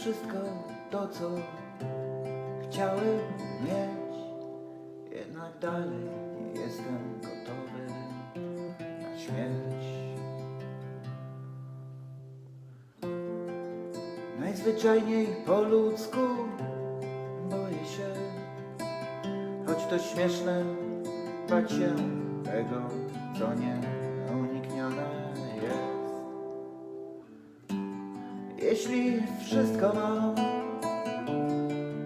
wszystko to, co chciałem mieć, jednak dalej nie jestem gotowy na śmierć. Najzwyczajniej po ludzku boję się, choć to śmieszne, bać się tego, co nieuniknione Jeśli wszystko mam,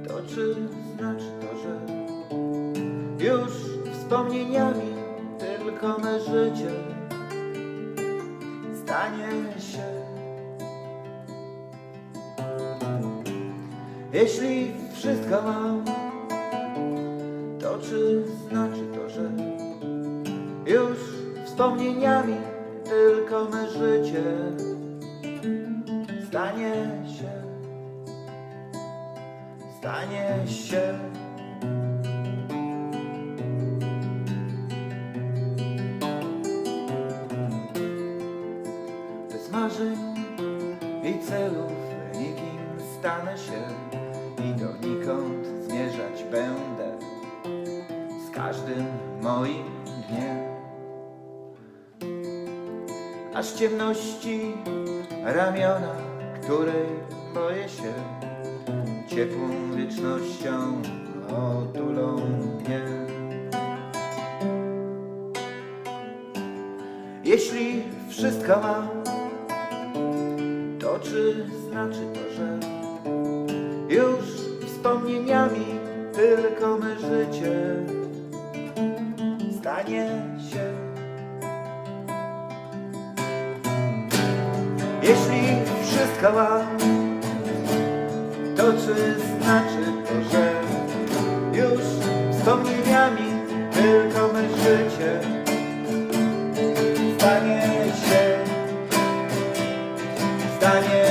to czy znaczy to, że już wspomnieniami tylko me życie stanie się? Jeśli wszystko mam, to czy znaczy to, że już wspomnieniami tylko me życie stanie się, stanie się. Bez marzeń i celów nikim stanę się i donikąd zmierzać będę z każdym moim dniem. Aż ciemności ramiona, której boję się, ciepłą wiecznością otulą mnie. Jeśli wszystko mam, to czy znaczy to, że już wspomnieniami tylko me życie stanie się? Jeśli to czy znaczy to, że już wspomnieniami tylko my życie Stanie się, stanie